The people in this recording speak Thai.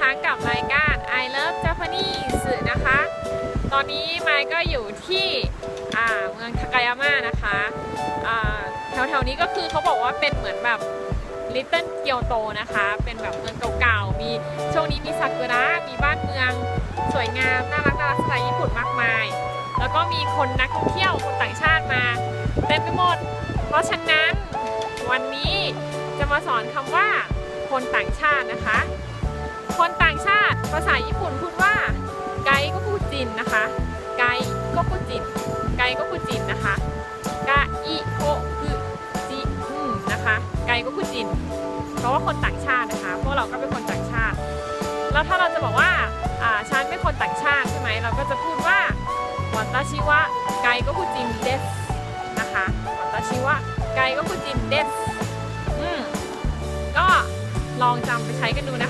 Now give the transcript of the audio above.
ครั้งกับรายการ I Love Japanese นะคะ ตอนนี้ไมค์ก็อยู่ที่อ่าเมืองทากายาม่านะคะอ่าแถวๆนี้ก็คือเขาบอกว่าเป็นเหมือนแบบลิตเติ้ลเกียวโตนะคะ เป็นแบบเมืองเก่าๆ มีช่วงนี้มีซากุระ มีบ้านเมืองสวยงาม น่ารักน่ารักสไตล์ญี่ปุ่นมากมาย แล้วก็มีคนนักท่องเที่ยวคนต่างชาติมาเต็มไปหมด เพราะฉะนั้นวันนี้จะมาสอนคำว่าคนต่างชาตินะคะ คนต่างชาติ ภาษาญี่ปุ่นพูดว่า ไกก็พูดจินนะคะ ไกก็พูดจิน ไกก็พูดจินนะคะกะอิโกกุจิอืมนะคะ ไกก็พูดจิน เพราะว่าคนต่างชาตินะคะ พวกเราก็เป็นคนต่างชาติ แล้วถ้าเราจะบอกว่าอ่าฉันเป็นคนต่างชาติใช่ไหม เราก็จะพูดว่าวัตชิวะไกก็พูดจินเดสนะคะวัตชิวะไกก็พูดจินเดสอืมก็ลองจำไปใช้กันดูนะคะ